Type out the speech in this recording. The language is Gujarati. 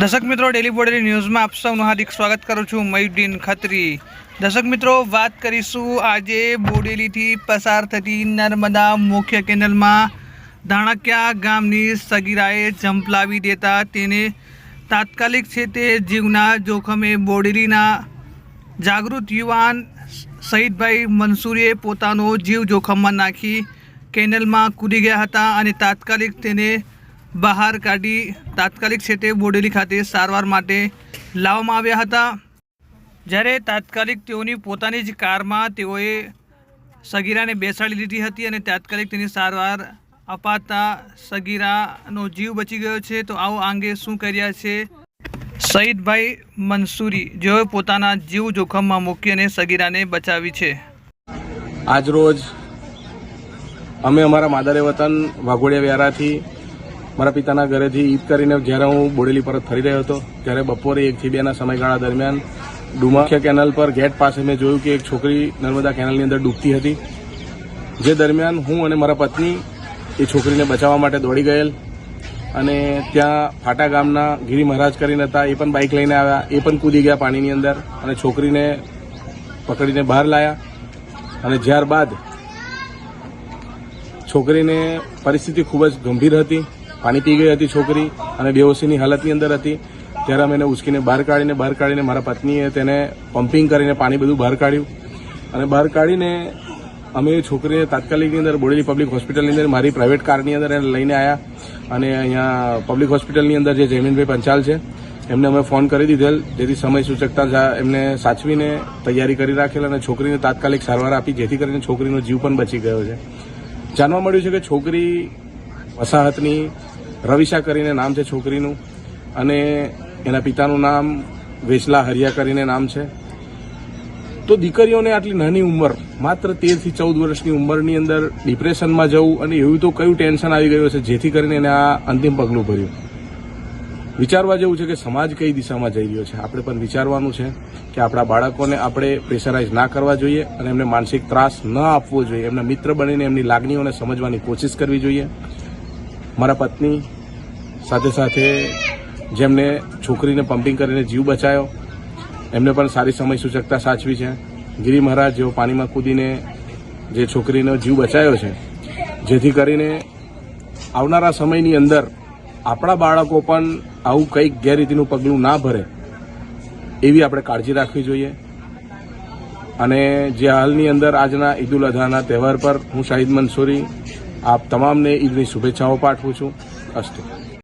દર્શક મિત્રો ડેલી બોર્ડરી ન્યૂઝમાં આપ સૌનું હાર્દિક સ્વાગત કરું છું. મયુદ્દીન ખત્રી. દર્શક મિત્રો, વાત કરીશું આજે બોડેલીથી પસાર થતી નર્મદા મુખ્ય કેનલમાં. ધાણાક્યા ગામની સગીરાએ ઝંપલાવી દેતા તેને તાત્કાલિક છે તે જીવના જોખમે બોડેલીના જાગૃત યુવાન શહીદભાઈ મંસૂરીએ પોતાનો જીવ જોખમમાં નાખી કેનલમાં કૂદી ગયા હતા અને તાત્કાલિક તેને બહાર કાઢી તાત્કાલિક ક્ષેત્રે બોડેલી ખાતે સારવાર માટે લાવવામાં આવ્યા હતા. જ્યારે તાત્કાલિક તેઓની પોતાની જ કારમાં તેઓએ સગીરાને બેસાડી લીધી હતી અને તાત્કાલિક તેની સારવાર અપાતા સગીરાનો જીવ બચી ગયો છે, તો આવો આંગે શું કર્યા છે? સઈદભાઈ મંસૂરી જેઓએ પોતાના જીવ જોખમમાં મૂકી અને સગીરાને બચાવી છે. આજરોજ અમે અમારા માદરે વતન વાઘોડિયા વ્યારાથી મારા પિતાના ઘરેથી ઈદ કરીને જ્યારે હું બોડેલી પરત ફરી રહ્યો હતો, ત્યારે બપોરે એકથી બેના સમયગાળા દરમિયાન ડુમાખ્યા કેનલ પર ગેટ પાસે મેં જોયું કે એક છોકરી નર્મદા કેનલની અંદર ડૂબતી હતી. જે દરમિયાન હું અને મારા પત્ની એ છોકરીને બચાવવા માટે દોડી ગયેલ અને ત્યાં ફાટા ગામના ગિરી મહારાજ કરીને હતા, એ પણ બાઇક લઈને આવ્યા, એ પણ કૂદી ગયા પાણીની અંદર અને છોકરીને પકડીને બહાર લાયા. અને ત્યારબાદ છોકરીને પરિસ્થિતિ ખૂબ જ ગંભીર હતી. પાણી પી ગઈ હતી છોકરી અને બેહોશીની હાલતની અંદર હતી. ત્યારે અમે એને ઉચકીને બહાર કાઢીને બહાર કાઢીને મારા પત્નીએ તેને પમ્પિંગ કરીને પાણી બધું બહાર કાઢ્યું. અને બહાર કાઢીને અમે છોકરીને તાત્કાલિકની અંદર બોડેલી પબ્લિક હોસ્પિટલની અંદર મારી પ્રાઇવેટ કારની અંદર એને લઈને આવ્યા અને અહીંયા પબ્લિક હોસ્પિટલની અંદર જે જયમીનભાઈ પંચાલ છે, એમને અમે ફોન કરી દીધેલ. જેથી સમય સૂચકતા એમને સાચવીને તૈયારી કરી રાખેલ અને છોકરીને તાત્કાલિક સારવાર આપી, જેથી કરીને છોકરીનો જીવ પણ બચી ગયો છે. જાણવા મળ્યું છે કે છોકરી વસાહતની રવિશા કરીને નામ છે છોકરીનું અને એના પિતાનું નામ વેસલા હરિયા કરીને નામ છે. તો દીકરીઓને આટલી નાની ઉંમર, માત્ર તેરથી ચૌદ વર્ષની ઉંમરની અંદર ડિપ્રેશનમાં જવું અને એવું તો કયું ટેન્શન આવી ગયું છે જેથી કરીને એને આ અંતિમ પગલું ભર્યું. વિચારવા જેવું છે કે સમાજ કઈ દિશામાં જઈ રહ્યો છે? આપણે પણ વિચારવાનું છે કે આપણા બાળકોને આપણે પ્રેશરાઇઝ ના કરવા જોઈએ અને એમને માનસિક ત્રાસ ન આપવો જોઈએ. એમના મિત્ર બનીને એમની લાગણીઓને સમજવાની કોશિશ કરવી જોઈએ. મારા પત્ની સાથે સાથે જેમને છોકરીને પમ્પિંગ કરીને જીવ બચાયો, એમને પણ સારી સમય સૂચકતા સાચવી છે. ગિરી મહારાજ જેઓ પાણીમાં કૂદીને જે છોકરીનો જીવ બચાયો છે, જેથી કરીને આવનારા સમયની અંદર આપણા બાળકો પણ આવું કંઈક ગેરરીતિનું પગલું ના ભરે, એવી આપણે કાળજી રાખવી જોઈએ. અને જે હાલની અંદર આજના ઈદ ઉલ અઝાના તહેવાર પર હું શાહિદ મંસૂરી આપ તમામને ઈદની શુભેચ્છાઓ પાઠવું છું. અસ્તુ.